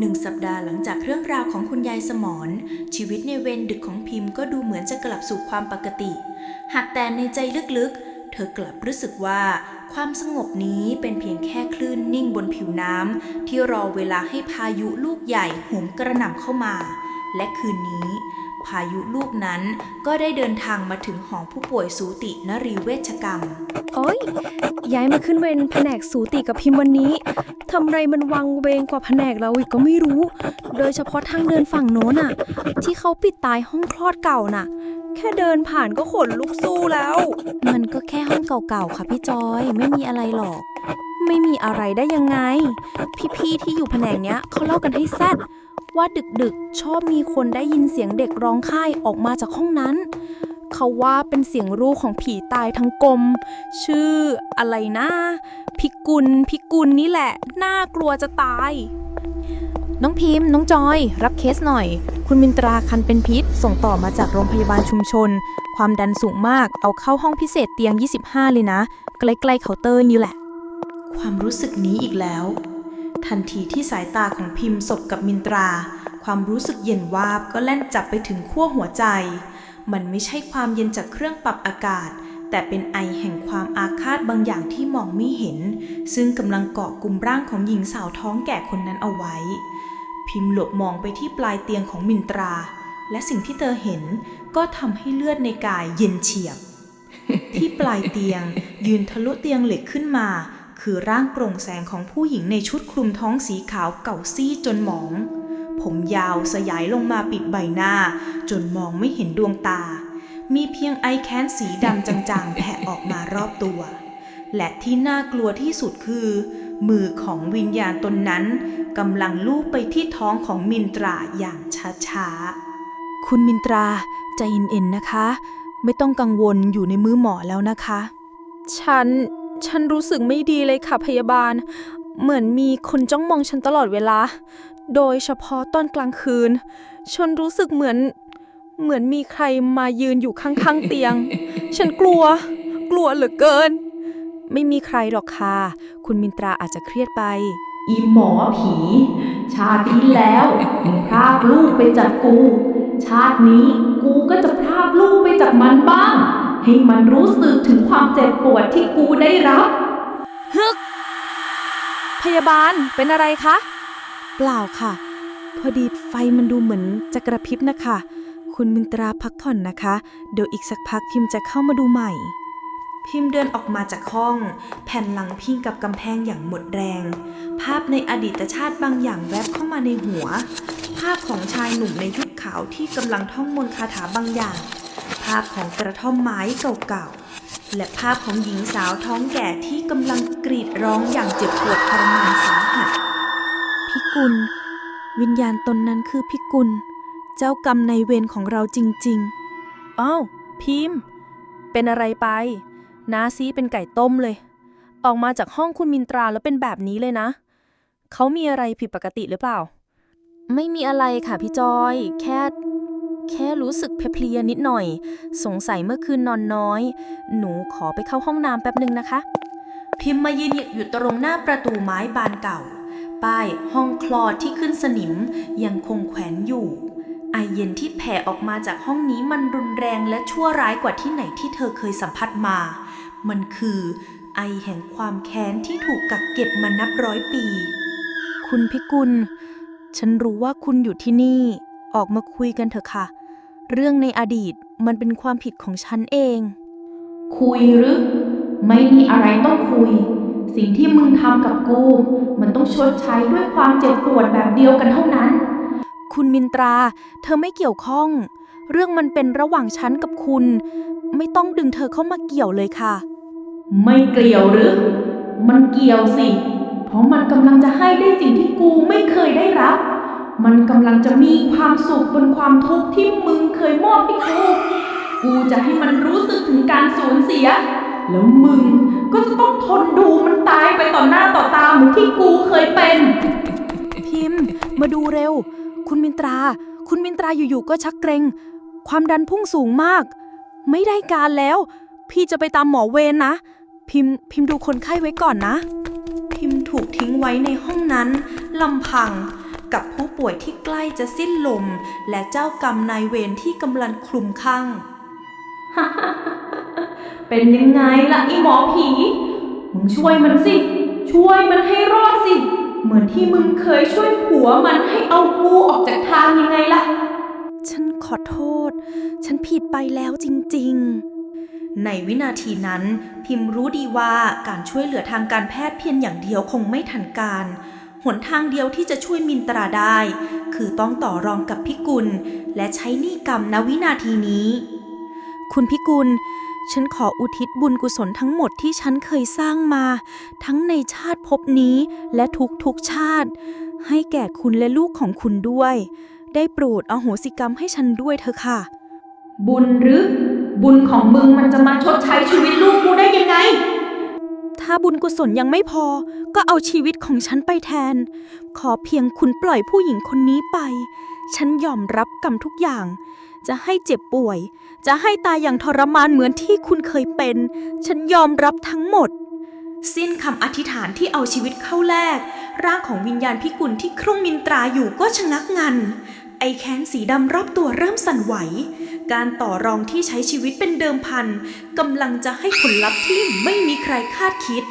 หนึ่งสัปดาห์หลังจากเรื่องราวของคุณยายสมรชีวิตในเวรดึกของพิมพ์ก็ดูเหมือนจะกลับสู่ความปกติ หากแต่ในใจลึกๆ เธอกลับรู้สึกว่า ความสงบนี้เป็นเพียงแค่คลื่นนิ่งบนผิวน้ำที่รอเวลาให้พายุลูกใหญ่โหมกระหน่ำเข้ามา และคืนนี้ พายุลูกนั้นก็ได้เดินทางมาถึงหอผู้ป่วยสูตินรีเวชกรรม โอ้ยย้ายมาขึ้นเวรแผนกสูติกับพิมพ์วันนี้ทำไรมันวังเวงกว่าแผนกเราอีกก็ไม่รู้ โดยเฉพาะทางเดินฝั่งโน้นน่ะ ที่เขาปิดตายห้องคลอดเก่าน่ะ แค่เดินผ่านก็ขนลุกสู้แล้ว มันก็แค่ห้องเก่าๆค่ะพี่จอยไม่มีอะไรหรอก ไม่มีอะไรได้ยังไง พี่ๆที่อยู่แผนกเนี้ยเขาเล่ากันให้แซด ว่าดึกๆ ชอบมีคนได้ยินเสียงเด็กร้องไห้ออกมาจากห้องนั้น เขาว่าเป็นเสียงรูของผีตายทั้งกลม ชื่ออะไรนะ พิกุล พิกุลนี่แหละ น่ากลัวจะตาย น้องพิมพ์ น้องจอย รับเคสหน่อย คุณมินตราคันเป็นพิษ ส่งต่อมาจากโรงพยาบาลชุมชน ความดันสูงมาก เอาเข้าห้องพิเศษเตียง 25 เลยนะ ใกล้ๆเคาน์เตอร์นี่แหละ ความรู้สึกนี้อีกแล้ว ทันทีที่สายตาของพิมพ์สบกับมินตรา ความรู้สึกเย็นวาบก็แล่นจับไปถึงขั้วหัวใจ มันไม่ใช่ความเย็นจากเครื่องปรับอากาศ แต่เป็นไอแห่งความอาฆาตบางอย่างที่มองไม่เห็น ซึ่งกำลังเกาะกลุ่มร่างของหญิงสาวท้องแก่คนนั้นเอาไว้ พิมพ์หลบมองไปที่ปลายเตียงของมินตรา และสิ่งที่เธอเห็นก็ทำให้เลือดในกายเย็นเฉียบ ที่ปลายเตียงยืนทะลุเตียงเหล็กขึ้นมา คือร่างโปร่งแสงของผู้หญิงในชุดคลุมท้องสีขาวเก่าซี่จนหมอง ผมยาวสยายลงมาปิดใบหน้า จนมองไม่เห็นดวงตา มีเพียงไอแคนสีดำจางๆแผ่ออกมารอบตัว และที่น่ากลัวที่สุดคือ มือของวิญญาณตนนั้นกำลังลูบไปที่ท้องของมินตราอย่างช้าๆ คุณมินตราใจเย็นๆนะคะ ไม่ต้องกังวลอยู่ในมือหมอแล้วนะคะ ฉัน ฉันรู้สึกไม่ดีเลยค่ะพยาบาล เหมือนมีคนจ้องมองฉันตลอดเวลา โดยเฉพาะตอนกลางคืน ฉันรู้สึกเหมือน เหมือนมีใครมายืนอยู่ข้างๆเตียง ฉันกลัว กลัวเหลือเกิน ไม่มีใครหรอกค่ะ คุณมินตราอาจจะเครียดไป อีหมอผี ชาติที่แล้วมึงพรากลูกไปจากกู ชาตินี้กูก็จะพรากลูกไปจากมันบ้าง ให้มันรู้สึกถึงความเจ็บปวดที่กูได้รับ ฮึก พยาบาลเป็นอะไรคะ เปล่าค่ะ พอดีไฟมันดูเหมือนจะกระพริบนะคะ คุณมินตราพักผ่อนนะคะ เดี๋ยวอีกสักพักพิมพ์จะเข้ามาดูใหม่ พิมพ์เดินออกมาจากห้อง แผ่นหลังพิงกับกำแพงอย่างหมดแรง ภาพในอดีตชาติบางอย่างแวบเข้ามาในหัว ภาพของชายหนุ่มในชุดขาวที่กำลังท่องมนต์คาถาบางอย่าง ภาพของกระท่อมไม้เก่าๆ และภาพของหญิงสาวท้องแก่ที่กำลังกรีดร้องอย่างเจ็บปวดทรมานสาหัส พิกุล วิญญาณตนนั้นคือพิกุล เจ้ากรรมในายเวรของเราจริงๆ อ้าวพิมพ์ เป็นอะไรไปน้าซีเป็นไก่ต้มเลย ออกมาจากห้องคุณมินตราแล้วเป็นแบบนี้เลยนะ เขามีอะไรผิดปกติหรือเปล่า ไม่มีอะไรค่ะพี่จอย แค่ แค่รู้สึกเพลียนิดหน่อย สงสัยเมื่อคืนนอนน้อย หนูขอไปเข้าห้องน้ำแป๊บนึงนะคะ พิมพ์มายืนอยู่ตรงหน้าประตูไม้บานเก่า ป้ายห้องคลอดที่ขึ้นสนิมยังคงแขวนอยู่ ไอเย็นที่แผ่ออกมาจากห้องนี้มันรุนแรงและชั่วร้ายกว่าที่ไหนที่เธอเคยสัมผัสมา มันคือไอแห่งความแค้นที่ถูกกักเก็บมานับร้อยปี คุณพิกุล ฉันรู้ว่าคุณอยู่ที่นี่ ออกมาคุยกันเถอะค่ะ เรื่องในอดีตมันเป็นความผิดของฉันเอง คุยหรือ ไม่มีอะไรต้องคุย สิ่งที่มึงทำกับกู มันต้องชดใช้ด้วยความเจ็บปวดแบบเดียวกันเท่านั้น คุณมินตรา เธอไม่เกี่ยวข้อง เรื่องมันเป็นระหว่างฉันกับคุณ ไม่ต้องดึงเธอเข้ามาเกี่ยวเลยค่ะ ไม่เกี่ยวหรือ มันเกี่ยวสิ เพราะมันกำลังจะให้ได้สิ่งที่กูไม่เคยได้รับ มันกำลังจะมีความสุขบนความทุกข์ที่มึงเคยมอบให้กู กูจะให้มันรู้สึกถึงการสูญเสีย แล้วมึงก็จะต้องทนดูมันตายไปต่อหน้าต่อตาเหมือนที่กูเคยเป็น พิมพ์ มาดูเร็ว คุณมินตรา คุณมินตราอยู่ๆก็ชักเกรงความดันพุ่งสูงมาก ไม่ได้การแล้ว พี่จะไปตามหมอเวรนะ พิมพ์พิมพ์ดูคนไข้ไว้ก่อนนะ พิมพ์ถูกทิ้งไว้ในห้องนั้นลำพัง กับผู้ป่วยที่ใกล้จะสิ้นลม และเจ้ากรรมนายเวรที่กำลังคลุมคลั่ง เป็นยังไงล่ะไอหมอผี มึงช่วยมันสิ ช่วยมันให้รอดสิ เหมือนที่มึงเคยช่วยผัวมันให้เอากูออกจากทางยังไงล่ะ ฉันขอโทษ ฉันผิดไปแล้วจริงในวินาทีนั้นพิมพ์รู้ดีว่าการช่วยเหลือทางการแพทย์เพียงอย่างเดียวคงไม่ทันการ หนทางเดียวที่จะช่วยมินตราได้ คือต้องต่อรองกับพิกุล และใช้นี้กรรมณวินาทีนี้ คุณพิกุล ฉันขออุทิศบุญกุศลทั้งหมดที่ฉันเคยสร้างมา ทั้งในชาติภพนี้และทุกๆชาติ ให้แก่คุณและลูกของคุณด้วย ได้โปรดอโหสิกรรมให้ฉันด้วยเถอะค่ะ บุญหรือ บุญของมึงมันจะมาชดใช้ชีวิตลูกกูได้ยังไงาบุญกุศลยังไม่พอ ก็เอาชีวิตของฉันไปแทน ขอเพียงคุณปล่อยผู้หญิงคนนี้ไป ฉันยอมรับกรรมทุกอย่าง จะให้เจ็บป่วย จะให้ตายอย่างทรมานเหมือนที่คุณเคยเป็น ฉันยอมรับทั้งหมด สิ้นคำอธิษฐานที่เอาชีวิตเข้าแลกร่างของวิญญาณพิกุลที่ครุ่งมินตราอยู่ก็ชะงักงัน ไอแค้นสีดำรอบตัวเริ่มสั่นไหว การต่อรองที่ใช้ชีวิตเป็นเดิมพันกำลังจะให้ผลลัพธ์ที่ไม่มีใครคาดคิด